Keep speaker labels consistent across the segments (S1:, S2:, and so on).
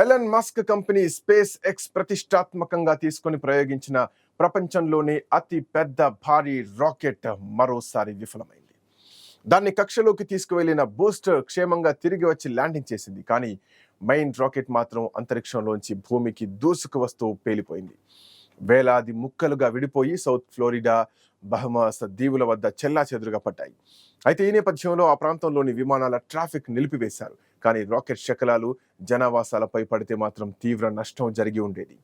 S1: Elon Musk company space X ప్రతిష్టాత్మకంగా తీసుకొని ప్రయోగించిన ప్రపంచంలోనే అతి పెద్ద భారీ రాకెట్ మరోసారి విఫలమైంది. దాన్ని కక్షలోకి తీసుకువెళ్ళిన బూస్టర్ క్షేమంగా తిరిగి వచ్చి ల్యాండింగ్ చేసింది. కానీ మెయిన్ రాకెట్ మాత్రం అంతరిక్షంలోంచి భూమికి దూసుకు వస్తూ పేలిపోయింది. వేలాది ముక్కలుగా విడిపోయి సౌత్ ఫ్లోరిడా బహమాస్ దీవుల వద్ద చెల్లా చెదురుగా పడ్డాయి. అయితే ఈ నేపథ్యంలో ఆ ప్రాంతంలోని విమానాల ట్రాఫిక్ నిలిపివేశారు. కానీ రాకెట్ శకలాలు జనావాసాలపై పడితే మాత్రం తీవ్ర నష్టం జరిగి ఉండేది.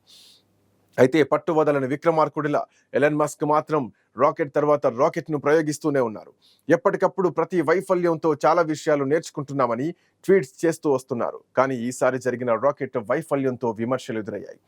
S1: అయితే పట్టువదలని విక్రమార్కుడిలా ఎలన్ మస్క్ మాత్రం రాకెట్ తర్వాత రాకెట్ను ప్రయోగిస్తూనే ఉన్నారు. ఎప్పటికప్పుడు ప్రతి వైఫల్యంతో చాలా విషయాలు నేర్చుకుంటున్నామని ట్వీట్స్ చేస్తూ వస్తున్నారు. కానీ ఈసారి జరిగిన రాకెట్ వైఫల్యంతో విమర్శలు ఎదురయ్యాయి.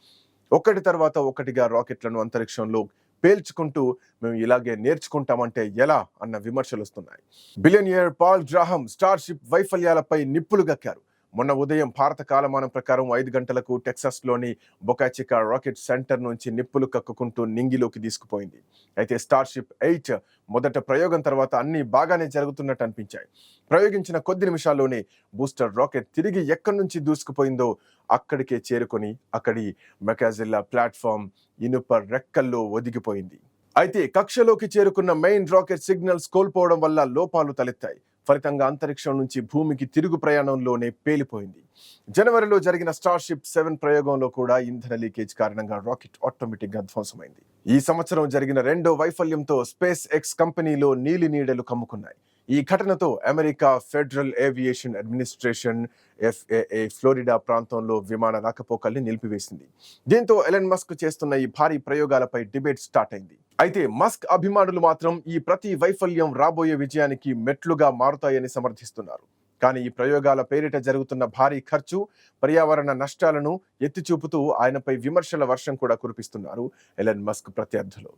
S1: ఒకటి తర్వాత ఒకటిగా రాకెట్లను అంతరిక్షంలో పేల్చుకుంటూ మేము ఇలాగే నేర్చుకుంటామంటే ఎలా అన్న విమర్శలు వస్తున్నాయి బిలియనియర్ పాల్ గ్రాహం స్టార్షిప్ వైఫల్యాలపై నిప్పులు గక్కారు. మొన్న ఉదయం భారత కాలమానం ప్రకారం ఐదు గంటలకు టెక్సాస్లోని బొకాచికా రాకెట్ సెంటర్ నుంచి నిప్పులు కక్కుకుంటూ నింగిలోకి తీసుకుపోయింది. అయితే స్టార్షిప్ ఎయిట్ మొదట ప్రయోగం తర్వాత అన్ని బాగానే జరుగుతున్నట్టు అనిపించాయి. ప్రయోగించిన కొద్ది నిమిషాల్లోనే బూస్టర్ రాకెట్ తిరిగి ఎక్కడి నుంచి దూసుకుపోయిందో అక్కడికే చేరుకొని అక్కడి మెకాజిల్లా ప్లాట్ఫామ్ ఇనుప రెక్కల్లో ఒదిగిపోయింది. అయితే కక్షలోకి చేరుకున్న మెయిన్ రాకెట్ సిగ్నల్స్ కోల్పోవడం వల్ల లోపాలు తలెత్తాయి. ఫలితంగా అంతరిక్షం నుంచి భూమికి తిరుగు ప్రయాణంలోనే పేలిపోయింది. జనవరిలో జరిగిన స్టార్షిప్ సెవెన్ ప్రయోగంలో కూడా ఇంధన లీకేజ్ కారణంగా రాకెట్ ఆటోమేటిక్గా ధ్వంసమైంది. ఈ సంవత్సరం జరిగిన రెండో వైఫల్యంతో స్పేస్ ఎక్స్ కంపెనీలో నీలి నీడలు కమ్ముకున్నాయి. ఈ ఘటనతో America Federal Aviation Administration FAA Florida ప్రాంతంలో విమాన రాకపోకల్ని నిలిపివేసింది. దీంతో ఎలన్ మస్క్ చేస్తున్న ఈ భారీ ప్రయోగాలపై డిబేట్ స్టార్ట్ అయింది. అయితే మస్క్ అభిమానులు మాత్రం ఈ ప్రతి వైఫల్యం రాబోయే విజయానికి మెట్లుగా మారుతాయని సమర్థిస్తున్నారు. కానీ ఈ ప్రయోగాల పేరిట జరుగుతున్న భారీ ఖర్చు పర్యావరణ నష్టాలను ఎత్తి చూపుతూ ఆయనపై విమర్శల వర్షం కూడా కురిపిస్తున్నారు ఎలన్ మస్క్ ప్రత్యర్థులు.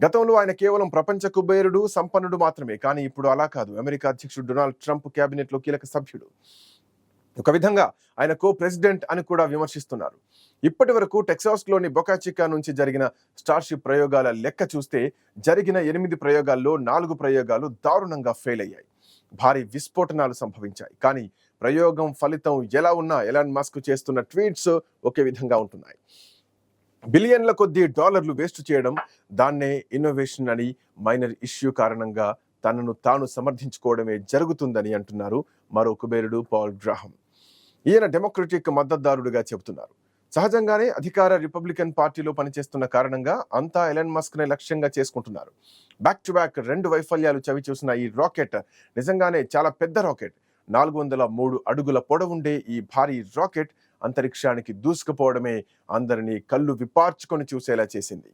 S1: గతంలో ఆయన కేవలం ప్రపంచ కుబేరుడు సంపన్నుడు మాత్రమే కానీ ఇప్పుడు అలా కాదు. అమెరికా అధ్యక్షుడు డొనాల్డ్ ట్రంప్ క్యాబినెట్లో కీలక సభ్యుడు. ఒక విధంగా ఆయన కో ప్రెసిడెంట్ అని కూడా విమర్శిస్తున్నారు. ఇప్పటి వరకు టెక్సాస్లోని బొకాచికా నుంచి జరిగిన స్టార్షిప్ ప్రయోగాల లెక్క చూస్తే జరిగిన ఎనిమిది ప్రయోగాల్లో నాలుగు ప్రయోగాలు దారుణంగా ఫెయిల్ అయ్యాయి. భారీ విస్ఫోటనాలు సంభవించాయి. కానీ ప్రయోగం ఫలితం ఎలా ఉన్నా ఎలాన్ మస్క్ చేస్తున్న ట్వీట్స్ ఒకే విధంగా ఉంటున్నాయి. బిలియన్ల కొద్దీ డాలర్లు వేస్ట్ చేయడం దాన్నే ఇన్నోవేషన్ అని మైనర్ ఇష్యూ కారణంగా తనను తాను సమర్థించుకోవడమే జరుగుతుందని అంటున్నారు మరో కుబేరుడు పాల్ గ్రాహం. ఈయన డెమోక్రటిక్ మద్దతుదారుడుగా చెబుతున్నారు. సహజంగానే అధికార రిపబ్లికన్ పార్టీలో పనిచేస్తున్న కారణంగా అంతా ఎలన్ మస్క్ నే లక్ష్యంగా చేసుకుంటున్నారు. బ్యాక్ టు బ్యాక్ రెండు వైఫల్యాలు చవి చూసిన ఈ రాకెట్ నిజంగానే చాలా పెద్ద రాకెట్. నాలుగు వందల మూడు అడుగుల పొడవుండే ఈ భారీ రాకెట్ అంతరిక్షానికి దూసుకుపోవడమే అందరినీ కళ్ళు విపార్చుకొని చూసేలా చేసింది.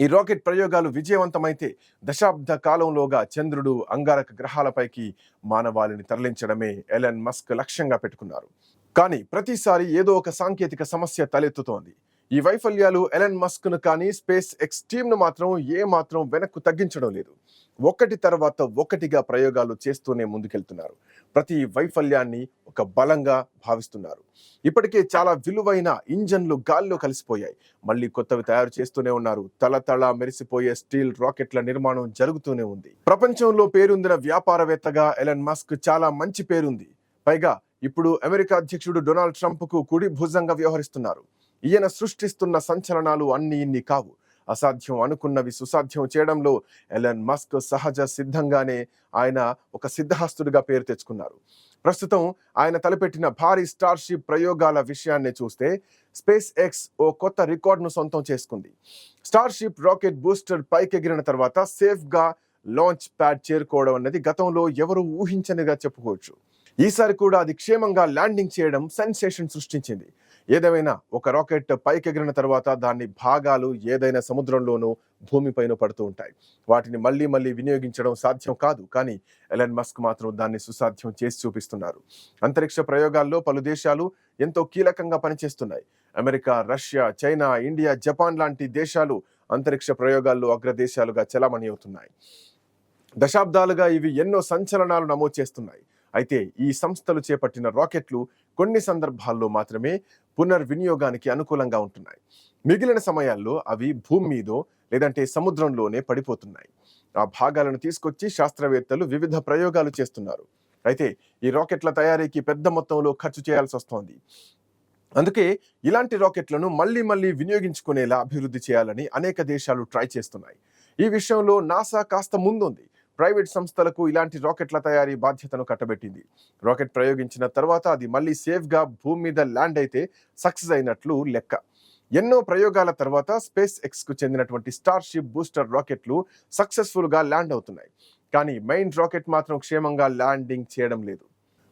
S1: ఈ రాకెట్ ప్రయోగాలు విజయవంతమైతే దశాబ్ద కాలంలోగా చంద్రుడు అంగారక గ్రహాలపైకి మానవాళిని తరలించడమే ఎలన్ మస్క్ లక్ష్యంగా పెట్టుకున్నారు. కానీ ప్రతిసారి ఏదో ఒక సాంకేతిక సమస్య తలెత్తుతోంది. ఈ వైఫల్యాలు ఎలన్ మస్క్ను కానీ స్పేస్ ఎక్స్ను మాత్రం ఏ మాత్రం వెనక్కు తగ్గించడం లేదు. ఒకటి తర్వాత ఒకటిగా ప్రయోగాలు చేస్తూనే ముందుకెళ్తున్నారు. ప్రతి వైఫల్యాన్ని ఒక బలంగా భావిస్తున్నారు. ఇప్పటికే చాలా విలువైన ఇంజన్లు గాల్లో కలిసిపోయాయి. మళ్ళీ కొత్తవి తయారు చేస్తూనే ఉన్నారు. తలతళ మెరిసిపోయే స్టీల్ రాకెట్ల నిర్మాణం జరుగుతూనే ఉంది. ప్రపంచంలో పేరుందిన వ్యాపారవేత్తగా ఎలన్ మస్క్ చాలా మంచి పేరుంది. పైగా ఇప్పుడు అమెరికా అధ్యక్షుడు డొనాల్డ్ ట్రంప్కు కుడి భుజంగా వ్యవహరిస్తున్నారు. ఈయన సృష్టిస్తున్న సంచలనాలు అన్ని ఇన్ని కావు. అసాధ్యం అనుకున్నవి సుసాధ్యం చేయడంలో ఎలన్ మస్క్ సహజ సిద్ధంగానే ఆయన ఒక సిద్ధహస్తుడిగా పేరు తెచ్చుకున్నారు. ప్రస్తుతం ఆయన తలపెట్టిన భారీ స్టార్షిప్ ప్రయోగాల విషయాన్ని చూస్తే స్పేస్ ఎక్స్ ఓ కొత్త రికార్డును సొంతం చేసుకుంది. స్టార్షిప్ రాకెట్ బూస్టర్ పైకెగిరిన తర్వాత సేఫ్గా లాంచ్ ప్యాడ్ చేరుకోవడం అన్నది గతంలో ఎవరు ఊహించనిగా చెప్పుకోవచ్చు. ఈసారి కూడా అది క్షేమంగా ల్యాండింగ్ చేయడం సెన్సేషన్ సృష్టించింది. ఏదేమైనా ఒక రాకెట్ పైకెగిరిన తర్వాత దాని భాగాలు ఏదైనా సముద్రంలోనూ భూమిపైన పడుతూ ఉంటాయి. వాటిని మళ్ళీ మళ్ళీ వినియోగించడం సాధ్యం కాదు. కానీ ఎలన్ మస్క్ మాత్రం దాన్ని సుసాధ్యం చేసి చూపిస్తున్నారు. అంతరిక్ష ప్రయోగాల్లో పలు దేశాలు ఎంతో కీలకంగా పనిచేస్తున్నాయి. America Russia China India Japan లాంటి దేశాలు అంతరిక్ష ప్రయోగాల్లో అగ్రదేశాలుగా చలామణి అవుతున్నాయి. దశాబ్దాలుగా ఇవి ఎన్నో సంచలనాలు నమోదు చేస్తున్నాయి. అయితే ఈ సంస్థలు చేపట్టిన రాకెట్లు కొన్ని సందర్భాల్లో మాత్రమే పునర్వినియోగానికి అనుకూలంగా ఉంటున్నాయి. మిగిలిన సమయాల్లో అవి భూమి మీదో లేదంటే సముద్రంలోనే పడిపోతున్నాయి. ఆ భాగాలను తీసుకొచ్చి శాస్త్రవేత్తలు వివిధ ప్రయోగాలు చేస్తున్నారు. అయితే ఈ రాకెట్ల తయారీకి పెద్ద మొత్తంలో ఖర్చు చేయాల్సి వస్తోంది. అందుకే ఇలాంటి రాకెట్లను మళ్ళీ మళ్ళీ వినియోగించుకునేలా అభివృద్ధి చేయాలని అనేక దేశాలు ట్రై చేస్తున్నాయి. ఈ విషయంలో నాసా కాస్త ముందుంది. ప్రైవేట్ సంస్థలకు ఇలాంటి రాకెట్ల తయారీ బాధ్యతను కట్టబెట్టింది. రాకెట్ ప్రయోగించిన తర్వాత అది మళ్ళీ సేఫ్గా భూమి మీద ల్యాండ్ అయితే సక్సెస్ అయినట్లు లెక్క. ఎన్నో ప్రయోగాల తర్వాత స్పేస్ ఎక్స్కు చెందినటువంటి స్టార్షిప్ బూస్టర్ రాకెట్లు సక్సెస్ఫుల్గా ల్యాండ్ అవుతున్నాయి. కానీ మెయిన్ రాకెట్ మాత్రం క్షేమంగా ల్యాండింగ్ చేయడం లేదు.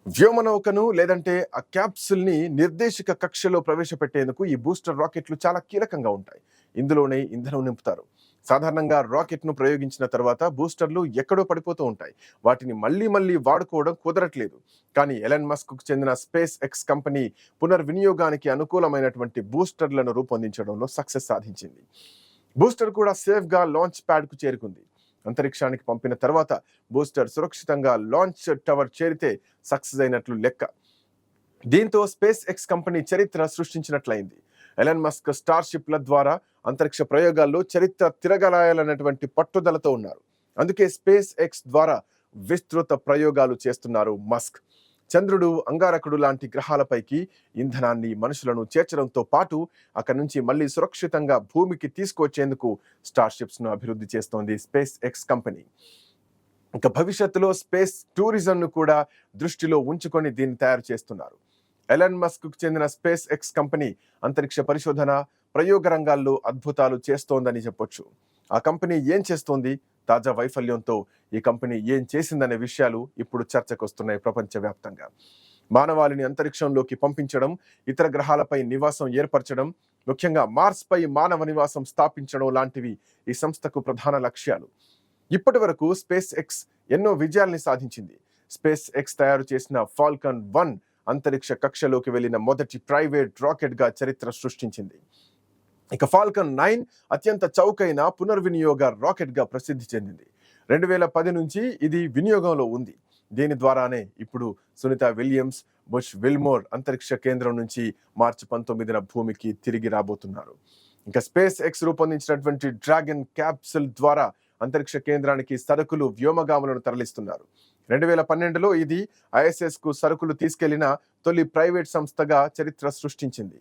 S1: వ్యోమనౌకను లేదంటే ఆ క్యాప్సుల్ని నిర్దేశక నిర్దేశిక కక్షలో ప్రవేశపెట్టేందుకు ఈ బూస్టర్ రాకెట్లు చాలా కీలకంగా ఉంటాయి. ఇందులోనే ఇంధనం నింపుతారు. సాధారణంగా రాకెట్ను ప్రయోగించిన తర్వాత బూస్టర్లు ఎక్కడో పడిపోతూ ఉంటాయి. వాటిని మళ్ళీ మళ్ళీ వాడుకోవడం కుదరట్లేదు. కానీ ఎలన్ మస్క్కు చెందిన స్పేస్ ఎక్స్ కంపెనీ పునర్వినియోగానికి అనుకూలమైనటువంటి బూస్టర్లను రూపొందించడంలో సక్సెస్ సాధించింది. బూస్టర్ కూడా సేఫ్గా లాంచ్ ప్యాడ్కు చేరుకుంది. అంతరిక్షానికి పంపిన తర్వాత బూస్టర్ సురక్షితంగా లాంచ్ టవర్ చేరితే సక్సెస్ అయినట్లు లెక్క. దీంతో స్పేస్ ఎక్స్ కంపెనీ చరిత్ర సృష్టించినట్లయింది. ఎలన్ మస్క్ స్టార్షిప్ల ద్వారా అంతరిక్ష ప్రయోగాల్లో చరిత్ర తిరగలాయాలన్నటువంటి పట్టుదలతో ఉన్నారు. అందుకే స్పేస్ ఎక్స్ ద్వారా విస్తృత ప్రయోగాలు చేస్తున్నారు మస్క్. చంద్రుడు అంగారకుడు లాంటి గ్రహాలపైకి ఇంధనాన్ని మనుషులను చేర్చడంతో పాటు అక్కడి నుంచి మళ్ళీ సురక్షితంగా భూమికి తీసుకొచ్చేందుకు స్టార్షిప్స్ను అభివృద్ధి చేస్తోంది స్పేస్ ఎక్స్ కంపెనీ. ఇంకా భవిష్యత్తులో స్పేస్ టూరిజంను కూడా దృష్టిలో ఉంచుకొని దీన్ని తయారు చేస్తున్నారు. ఎలన్ మస్క్కు చెందిన స్పేస్ ఎక్స్ కంపెనీ అంతరిక్ష పరిశోధన ప్రయోగ రంగాల్లో అద్భుతాలు చేస్తోందని చెప్పొచ్చు. ఆ కంపెనీ ఏం చేస్తోంది? తాజా వైఫల్యంతో ఈ కంపెనీ ఏం చేసిందనే విషయాలు ఇప్పుడు చర్చకు వస్తున్నాయి ప్రపంచవ్యాప్తంగా. మానవాళిని అంతరిక్షంలోకి పంపించడం ఇతర గ్రహాలపై నివాసం ఏర్పరచడం ముఖ్యంగా మార్స్పై మానవ నివాసం స్థాపించడం లాంటివి ఈ సంస్థకు ప్రధాన లక్ష్యాలు. ఇప్పటి వరకు స్పేస్ ఎక్స్ ఎన్నో విజయాల్ని సాధించింది. స్పేస్ ఎక్స్ తయారు చేసిన ఫాల్కన్ వన్ అంతరిక్ష కక్షలోకి వెళ్ళిన మొదటి ప్రైవేట్ రాకెట్గా చరిత్ర సృష్టించింది. ఇక ఫాల్కన్ నైన్ అత్యంత చౌకైన పునర్వినియోగ రాకెట్గా ప్రసిద్ధి చెందింది. రెండు వేల పది నుంచి ఇది వినియోగంలో ఉంది. దీని ద్వారానే ఇప్పుడు సునీత విలియమ్స్ బుష్ విల్మోర్ అంతరిక్ష కేంద్రం నుంచి మార్చి పంతొమ్మిదిన భూమికి తిరిగి రాబోతున్నారు. ఇంకా స్పేస్ ఎక్స్ రూపొందించినటువంటి డ్రాగన్ క్యాప్సుల్ ద్వారా అంతరిక్ష కేంద్రానికి సరుకులు వ్యోమగాములను తరలిస్తున్నారు. రెండు వేల పన్నెండులో ఇది ఐఎస్ఎస్కు సరుకులు తీసుకెళ్ళిన తొలి ప్రైవేట్ సంస్థగా చరిత్ర సృష్టించింది.